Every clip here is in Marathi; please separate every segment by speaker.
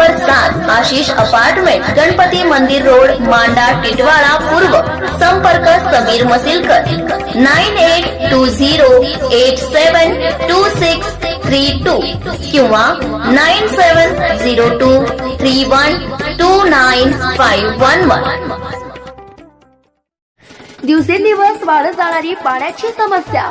Speaker 1: सात आशिष अपार्टमेंट गणपती मंदिर रोड मांडा टिटवाळा पूर्व. संपर्क Sameer Masilkar. Nine eight two zero eight seven two six three two किंवा nine seven zero two three one two nine five one one.
Speaker 2: दिवसेंदिवस वाढत जाणारी पाण्याची समस्या.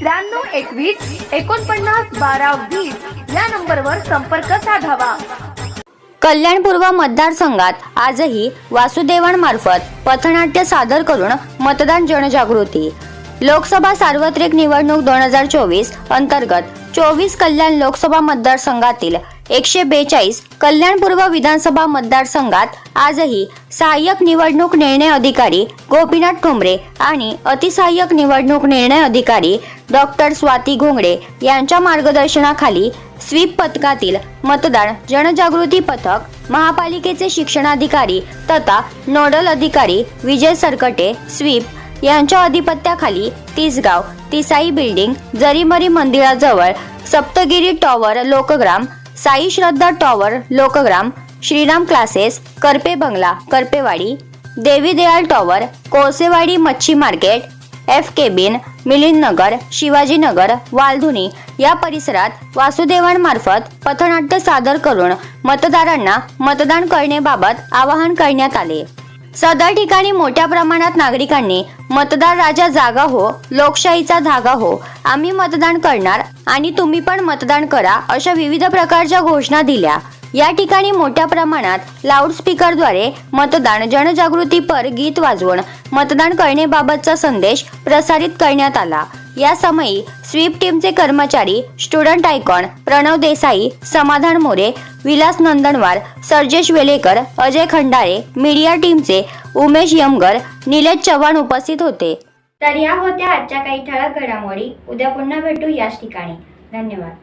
Speaker 2: त्र्याण्णव एकवीस एकोणपन्नास बारा वीस या नंबरवर संपर्क साधावा.
Speaker 3: कल्याणपूर्व मतदारसंघात आजही वासुदेवांमार्फत पथनाट्य सादर करून मतदान जनजागृती. लोकसभा सार्वत्रिक निवडणूक दोन हजार चोवीस अंतर्गत चोवीस कल्याण लोकसभा मतदारसंघातील एकशे बेचाळीस कल्याणपूर्व विधानसभा मतदारसंघात आजही सहाय्यक निवडणूक निर्णय अधिकारी गोपीनाथ ठोंबरे आणि अतिसहाय्यक निवडणूक निर्णय अधिकारी डॉक्टर स्वाती घोंगडे यांच्या मार्गदर्शनाखाली स्वीप पथकातील मतदान जनजागृती पथक महापालिकेचे शिक्षणाधिकारी तथा नोडल अधिकारी विजय सरकटे स्वीप यांच्या अधिपत्याखाली तिसगाव तिसाई बिल्डिंग जरीमरी मंदिराजवळ Saptagiri tower Lokgram Sai Shraddha tower Lokgram Shriram classes Karpe बंगला करपेवाडी देवी दयाल टॉवर कोळसेवाडी मच्छी market F cabin Milindnagar Shivajinagar Waldhuni या परिसरात वासुदेवांमार्फत पथनाट्य सादर करून मतदारांना मतदान करण्याबाबत आवाहन करण्यात आले. सदर ठिकाणी मोठ्या प्रमाणात नागरिकांनी मतदार राजा जागा हो लोकशाहीचा धागा हो. आम्ही मतदान करणार आणि तुम्ही पण मतदान करा अशा विविध प्रकारच्या घोषणा दिल्या. या ठिकाणी मोठ्या प्रमाणात लाऊडस्पीकरद्वारे मतदान जनजागृतीपर गीत वाजवून मतदान करण्याबाबतचा संदेश प्रसारित करण्यात आला. या समयी स्वीप टीमचे कर्मचारी student icon Pranav Desai Samadhan More Vilas Nandanwar Sarjesh Velekar Ajay Khandare media टीमचे उमेश यमगर निलेश चव्हाण उपस्थित होते.
Speaker 4: तर या होत्या आजच्या काही ठळक घडामोडी. उद्या पुन्हा भेटू याच ठिकाणी. धन्यवाद.